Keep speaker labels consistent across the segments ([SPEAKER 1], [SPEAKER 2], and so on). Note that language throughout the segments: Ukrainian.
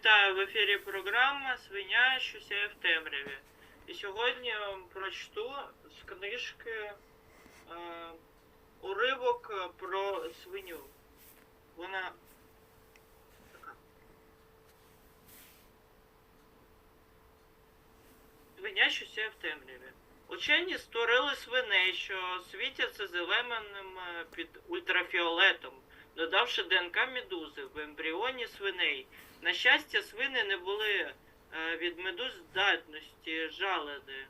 [SPEAKER 1] Вітаю в ефірі програма Свиня, що сяє в темряві. І сьогодні я вам прочту з книжки е, уривок про свиню. Вона. Свиня, що сяє в темряві. Учені створили свиней, що світяться зеленим е, під ультрафіолетом, додавши ДНК медузи в ембріоні свиней. На щастя, свини не були е, від медуз здатності жалити.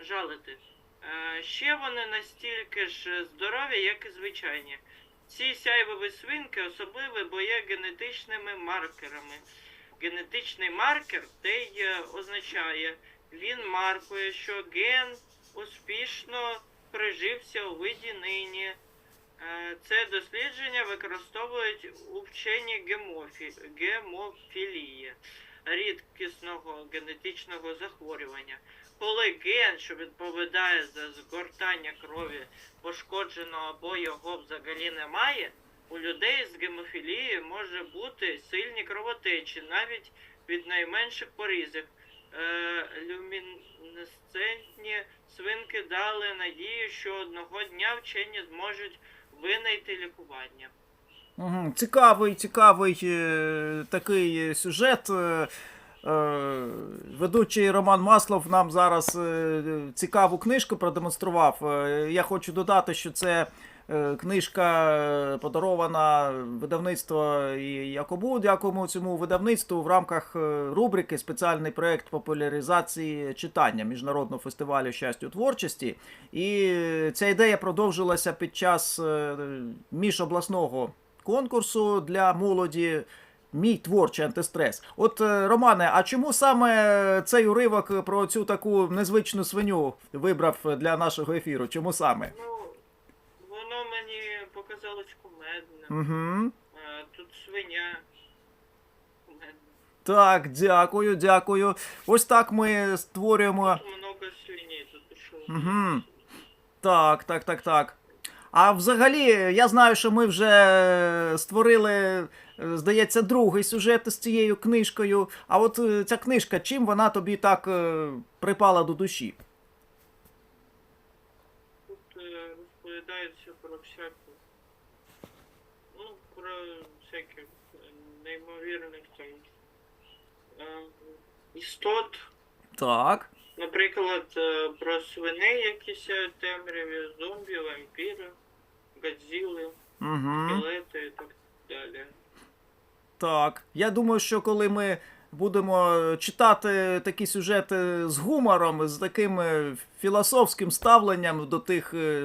[SPEAKER 1] жалити. Е, ще вони настільки ж здорові, як і звичайні. Ці сяйвові свинки особливі, бо є генетичними маркерами. Генетичний маркер те е, означає, він маркує, що ген успішно прижився у виді нині. Е, Це дослідження використовують у вченні гемофі... гемофілії, рідкісного генетичного захворювання. Коли ген, що відповідає за згортання крові пошкодженого або його взагалі немає, у людей з гемофілією може бути сильні кровотечі, навіть від найменших порізів. Е, люмінесцентні свинки дали надію, що одного дня вчені зможуть винайти лікування.
[SPEAKER 2] Цікавий, цікавий е, такий сюжет. Е, е, ведучий Роман Маслов нам зараз е, цікаву книжку продемонстрував. Е, я хочу додати, що це е, книжка е, подарована видавництво Якобу. Дякуємо цьому видавництву в рамках е, рубрики спеціальний проект популяризації читання Міжнародного фестивалю щастя творчості. І е, ця ідея продовжилася під час е, міжобласного конкурсу для молоді. Мій творчий антистрес. От, е, Романе, а чому саме цей уривок про цю таку незвичну свиню вибрав для нашого ефіру? Чому саме?
[SPEAKER 1] Показалось кумедним.
[SPEAKER 2] Угу.
[SPEAKER 1] Е, Тут свиня. Кумедна.
[SPEAKER 2] Так, дякую, дякую. Ось так ми створюємо.
[SPEAKER 1] Тут много свиней, тут.
[SPEAKER 2] Угу. Так, так, так, так. А взагалі, я знаю, що ми вже створили, е, здається, другий сюжет з цією книжкою. А от е, ця книжка, чим вона тобі так е, припала до душі?
[SPEAKER 1] Тут е, розповідається про всяку. Про всяких е, неймовірних там е, істот.
[SPEAKER 2] Так.
[SPEAKER 1] Наприклад, е, про свиней, які сяють в темряві, зомбі, вампіри, гадзіли,
[SPEAKER 2] Угу.
[SPEAKER 1] скелети і так далі.
[SPEAKER 2] Так. Я думаю, що коли ми будемо читати такі сюжети з гумором, з таким е, філософським ставленням до тих е,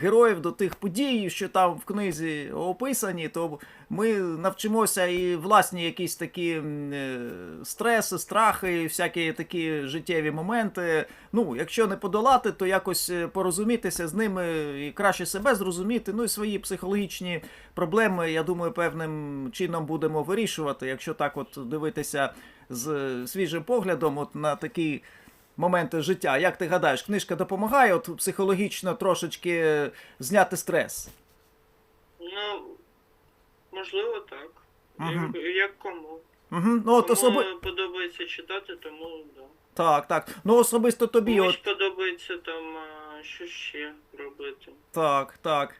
[SPEAKER 2] героїв, до тих подій, що там в книзі описані, то ми навчимося і власні якісь такі е, стреси, страхи, всякі такі життєві моменти. Ну, якщо не подолати, то якось е, порозумітися з ними і краще себе зрозуміти. Ну і свої психологічні проблеми, я думаю, певним чином будемо вирішувати, якщо так от дивитися з свіжим поглядом от на такі моменти життя. Як ти гадаєш, книжка допомагає от психологічно трошечки зняти стрес?
[SPEAKER 1] Ну, можливо, так.
[SPEAKER 2] Мгм.
[SPEAKER 1] Як, як кому.
[SPEAKER 2] Угу. Ну, от
[SPEAKER 1] Кому
[SPEAKER 2] особи...
[SPEAKER 1] подобається читати, тому да.
[SPEAKER 2] Так, так. Ну особисто тобі,
[SPEAKER 1] Комусь
[SPEAKER 2] от
[SPEAKER 1] подобається там а, що ще робити.
[SPEAKER 2] так, так.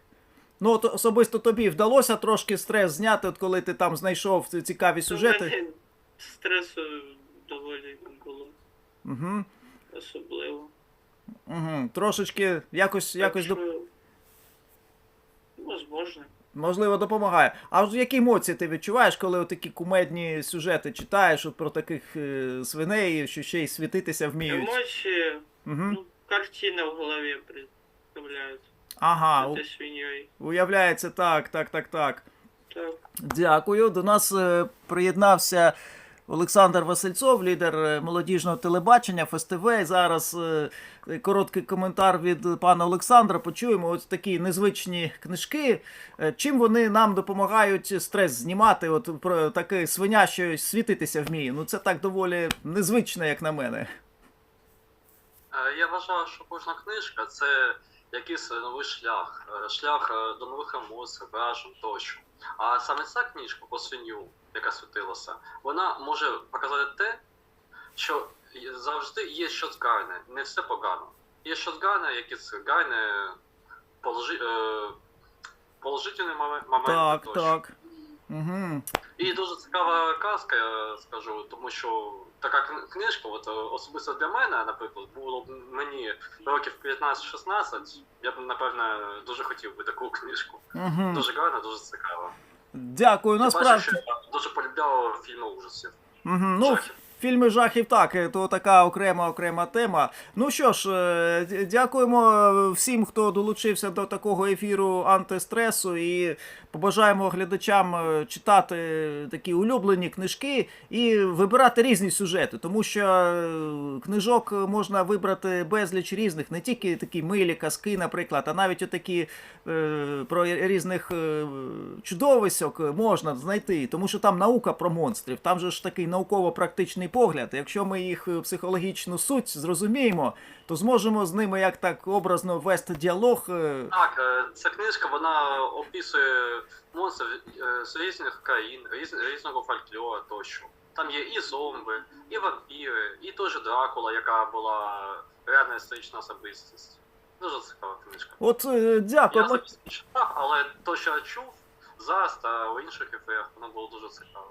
[SPEAKER 2] Ну, от особисто тобі вдалося трошки стрес зняти, от коли ти там знайшов ці цікаві
[SPEAKER 1] У
[SPEAKER 2] сюжети.
[SPEAKER 1] мене Стресу доволі було
[SPEAKER 2] Угу.
[SPEAKER 1] Особливо.
[SPEAKER 2] Угу. Трошечки якось, якось
[SPEAKER 1] так,
[SPEAKER 2] доп...
[SPEAKER 1] що, Возможно.
[SPEAKER 2] можливо допомагає. А які емоції ти відчуваєш, коли такі кумедні сюжети читаєш от про таких е, свиней, що ще й світитися вміють?
[SPEAKER 1] Емоції,
[SPEAKER 2] Угу.
[SPEAKER 1] ну, картина в голові представляють.
[SPEAKER 2] Ага, у- уявляється, так, так, так, так.
[SPEAKER 1] Так.
[SPEAKER 2] Дякую. До нас е, приєднався Олександр Васильцов, лідер е, молодіжного телебачення ФСТВ. Зараз е, короткий коментар від пана Олександра. Почуємо ось такі незвичні книжки. Е, Чим вони нам допомагають стрес знімати? От про таке свиня, що світитися вміє. Ну це так доволі незвично, як на мене.
[SPEAKER 3] Я вважаю, що кожна книжка це якийсь новий шлях, шлях до нових емоцій, вражень тощо. А саме ця книжка по свиню яка світилася, вона може показати те, що завжди є щось гарне, не все погано. Є щось гарне, якісь гарне положи, е, положительні момен- моменти.
[SPEAKER 2] Так, так. Угу.
[SPEAKER 3] І дуже цікава казка, я скажу, тому що така книжка, от особисто для мене, наприклад, було б мені років 15-16, я б напевне дуже хотів би таку книжку.
[SPEAKER 2] Угу.
[SPEAKER 3] Дуже гарна, дуже цікава.
[SPEAKER 2] Дякую. Насправді.
[SPEAKER 3] що я дуже полюбляв фільми ужасів.
[SPEAKER 2] Угу. Ну,
[SPEAKER 3] Жахів.
[SPEAKER 2] Фільми жахів так, то така окрема окрема тема. Ну що ж, е, дякуємо е, всім, хто долучився до такого ефіру антистресу, і побажаємо глядачам е, читати такі улюблені книжки і вибирати різні сюжети, тому що книжок можна вибрати безліч різних, не тільки такі милі казки, наприклад, а навіть отакі про різних чудовиськок можна знайти, тому що там наука про монстрів, там же ж такий науково-практичний погляд. Якщо ми їх е, психологічну суть зрозуміємо, то зможемо з ними як так образно вести діалог. е,
[SPEAKER 3] Так, е, ця книжка вона описує монстрів з різних країн, різ, різного фольклору тощо. Там є і зомби, і вампіри, і же Дракула, яка була реальна історична особистість. Дуже цікава книжка.
[SPEAKER 2] От е,
[SPEAKER 3] Я читав, але то, що я чув зараз та у інших ефірах, воно було дуже цікаво.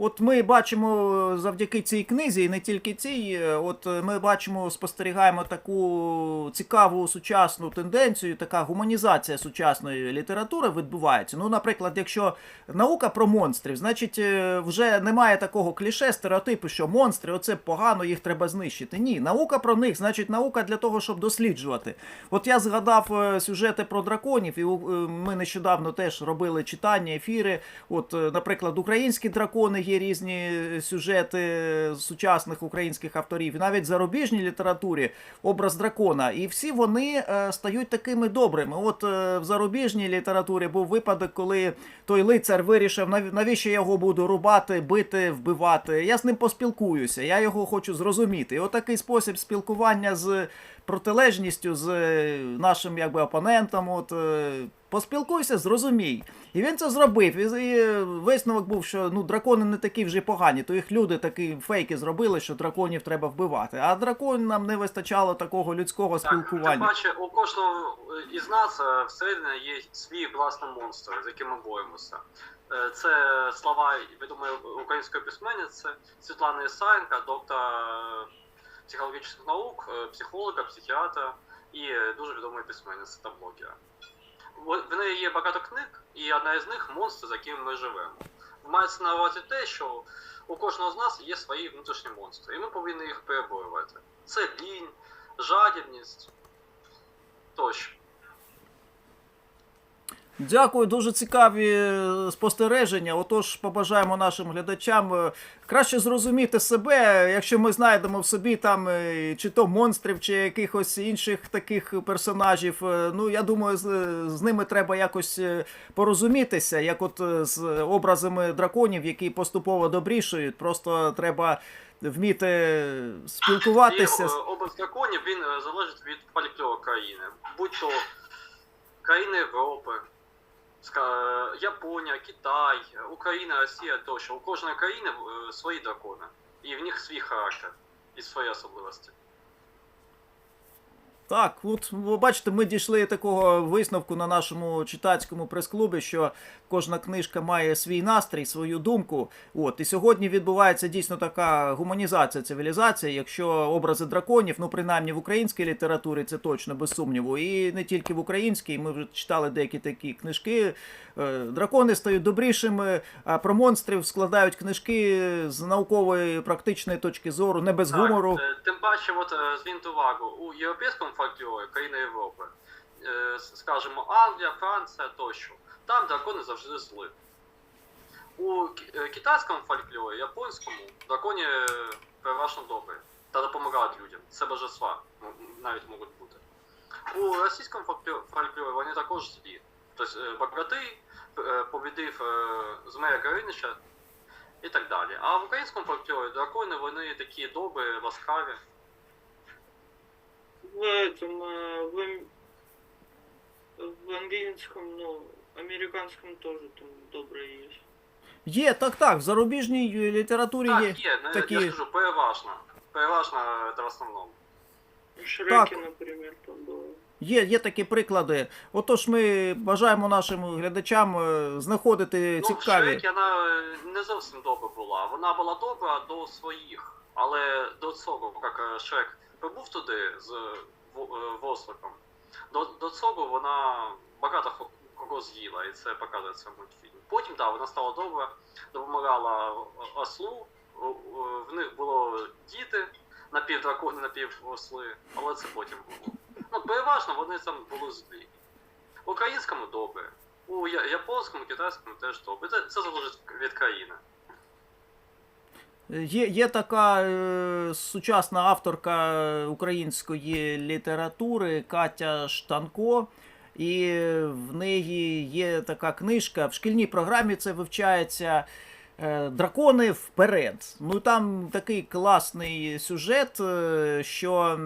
[SPEAKER 2] От ми бачимо е, завдяки цій книзі, і не тільки цій, е, от е, ми бачимо, спостерігаємо таку цікаву сучасну тенденцію, така гуманізація сучасної літератури відбувається. Ну, наприклад, якщо наука про монстрів, значить вже немає такого кліше, стереотипу, що монстри оце погано, їх треба знищити. Ні, наука про них, значить, наука для того, щоб досліджувати. От я згадав сюжети про драконів, і ми нещодавно теж робили читання, ефіри. От, наприклад, українські дракони є різні сюжети сучасних українських авторів, навіть зарубіжній літературі образ дракона. І всі вони е, стають такими добрими. От е, в зарубіжній літературі був випадок, коли той лицар вирішив, навіщо я його буду рубати, бити, вбивати. Я з ним поспілкуюся, я його хочу зрозуміти. І отакий спосіб спілкування з протилежністю, з е, нашим якби опонентом. От е, поспілкуйся, зрозумій. І він це зробив. І, е, висновок був, що ну дракони не такі вже погані. То їх люди такі фейки зробили, що драконів треба вбивати. А дракон нам не вистачало такого людського
[SPEAKER 3] Так, тим
[SPEAKER 2] спілкування.
[SPEAKER 3] паче, у кожного е, із нас е, всередині є свій власний монстр, з яким ми боремося. Е, Це слова відомої української письменниці Світлани Ісаєнка, доктора психологічних наук, психолога, психіатра і дуже відомої письменниці та блогера. В неї є багато книг, і одна із них монстр, з яким ми живемо. Мається на увазі те, що у кожного з нас є свої внутрішні монстри, і ми повинні їх переборювати. Це лінь, жадібність тощо.
[SPEAKER 2] Дякую, дуже цікаві е, спостереження. Отож, побажаємо нашим глядачам е, краще зрозуміти себе, якщо ми знайдемо в собі там е, чи то монстрів, чи якихось інших таких персонажів. Ну я думаю, з, з ними треба якось порозумітися, як от з образами драконів, які поступово добрішають. Просто треба вміти спілкуватися.
[SPEAKER 3] І образ драконів він залежить від фольклору країни. Будь-то країни Європи, Японія, Китай, Україна, Росія тощо. У кожної країни е, свої дракони. І в них свій характер і свої особливості.
[SPEAKER 2] Так, от ви бачите, ми дійшли такого висновку на нашому читацькому прес-клубі, що кожна книжка має свій настрій, свою думку. От і сьогодні відбувається дійсно така гуманізація цивілізації. Якщо образи драконів, ну принаймні в українській літературі, це точно без сумніву, і не тільки в українській. Ми вже читали деякі такі книжки. Е, Дракони стають добрішими, а про монстрів складають книжки з наукової практичної точки зору, не без гумору.
[SPEAKER 3] Так, е, тим паче, от е, увагу, у європейському фольклорі країни Європи, е, скажімо, Англія, Франція тощо, там дракони завжди зли. У е, китайському фольклорі, японському, дракони е, переважно добрі та допомагають людям. Це божества навіть можуть бути. У російському фольклорі вони також злі. Тобто Багратий е, побідив Змея Горинича і так далі. А в українському фольклорі дракони вони такі добрі, ласкаві.
[SPEAKER 1] В этом, э, в, в английском, ну, американском тоже там доброе есть.
[SPEAKER 2] Є, так, так. В зарубіжній е, літературі є.
[SPEAKER 3] Так, є, ну,
[SPEAKER 2] такі-
[SPEAKER 3] я ж кажу, переважно. Переважно це в основному.
[SPEAKER 1] Шреки,
[SPEAKER 2] Так.
[SPEAKER 1] наприклад, там були.
[SPEAKER 2] Є, є такі приклади. Отож, ми бажаємо нашим глядачам е, знаходити
[SPEAKER 3] Ну, в
[SPEAKER 2] цікаві.
[SPEAKER 3] Шрекі вона е, не зовсім добра була. Вона була добра до своїх, але до цього, як е, Шрек прибув туди з е, Восликом, до, до цього вона багато кого з'їла, і це показується в мультфільмі. Потім, так, вона стала добра, допомагала ослу, в них було діти, напівдракони, напівосли, але це потім було. Ну, переважно вони там були злі. В українському добре. У японському, китайському теж добре. Це залежить від країни.
[SPEAKER 2] Є, є така е, сучасна авторка української літератури Катя Штанко, і в неї є така книжка. В шкільній програмі це вивчається е, Дракони вперед. Ну там такий класний сюжет, е, що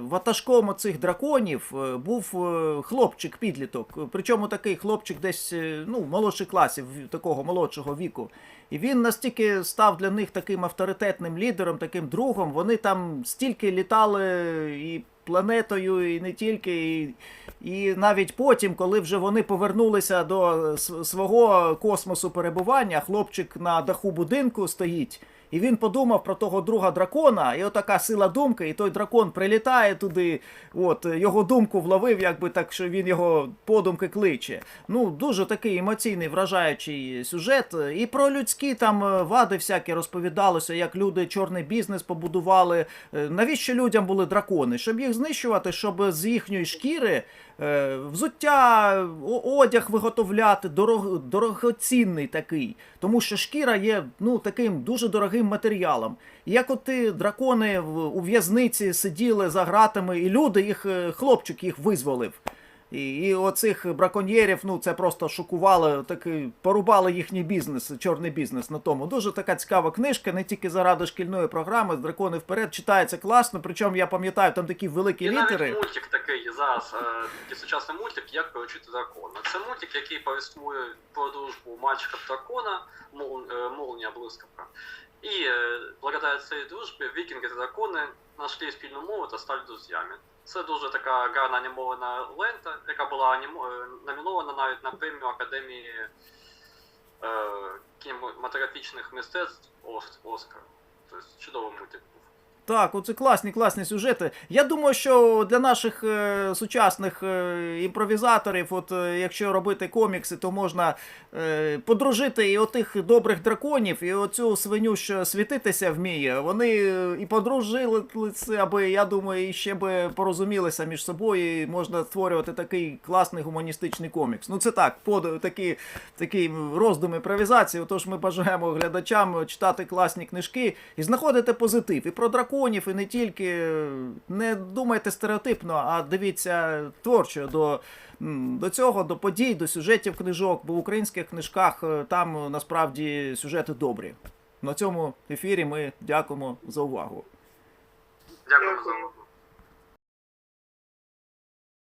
[SPEAKER 2] ватажком цих драконів е, був е, хлопчик-підліток. Причому такий хлопчик десь е, ну, молодших класів, такого молодшого віку. І він настільки став для них таким авторитетним лідером, таким другом. Вони там стільки літали і планетою, і не тільки. І, і навіть потім, коли вже вони повернулися до свого космосу перебування, хлопчик на даху будинку стоїть. І він подумав про того друга дракона, і отака сила думки, і той дракон прилітає туди, от його думку вловив, якби так, що він його подумки кличе. Ну, дуже такий емоційний, вражаючий сюжет. І про людські там е, вади всякі розповідалося, як люди чорний бізнес побудували. Е, Навіщо людям були дракони? Щоб їх знищувати, щоб з їхньої шкіри взуття, о- одяг виготовляти, дорог, дорогоцінний такий. Тому що шкіра є ну, таким дуже дорогим матеріалом. І як от ти, дракони у в'язниці сиділи за гратами, і люди, їх, е, хлопчик їх визволив. І, і оцих браконьєрів, ну це просто шокувало, таки порубали їхній бізнес, чорний бізнес на тому. Дуже така цікава книжка, не тільки заради шкільної програми, дракони вперед читається класно. Причому я пам'ятаю, там такі великі
[SPEAKER 3] Є
[SPEAKER 2] літери.
[SPEAKER 3] навіть мультик такий зараз, е, такий сучасний мультик, як приручити дракона. Це мультик, який повествує про дружбу мальчика дракона, мол, е, молния блискавка. І е, благодаря цій дружбі вікінги та дракони знайшли спільну мову та стали друзями. Це дуже така гарна анімована лента, яка була анімо... е, номінована навіть на премію Академії е, кінематографічних мистецтв Ос- Оскар. Тобто чудовий мультик був.
[SPEAKER 2] Так, оце класні, класні сюжети. Я думаю, що для наших е, сучасних е, імпровізаторів, от е, якщо робити комікси, то можна е, подружити і отих добрих драконів, і оцю свиню, що світитися вміє. Вони е, і подружилися, аби, я думаю, і ще би порозумілися між собою, і можна створювати такий класний гуманістичний комікс. Ну це так, под, такі, такі роздуми імпровізації. Отож ми бажаємо глядачам читати класні книжки і знаходити позитив. І про драконів, і не тільки. Не думайте стереотипно, а дивіться творчо до, до цього, до подій, до сюжетів книжок, бо в українських книжках е, там насправді сюжети добрі. На цьому ефірі ми дякуємо за увагу.
[SPEAKER 3] Дякую за увагу.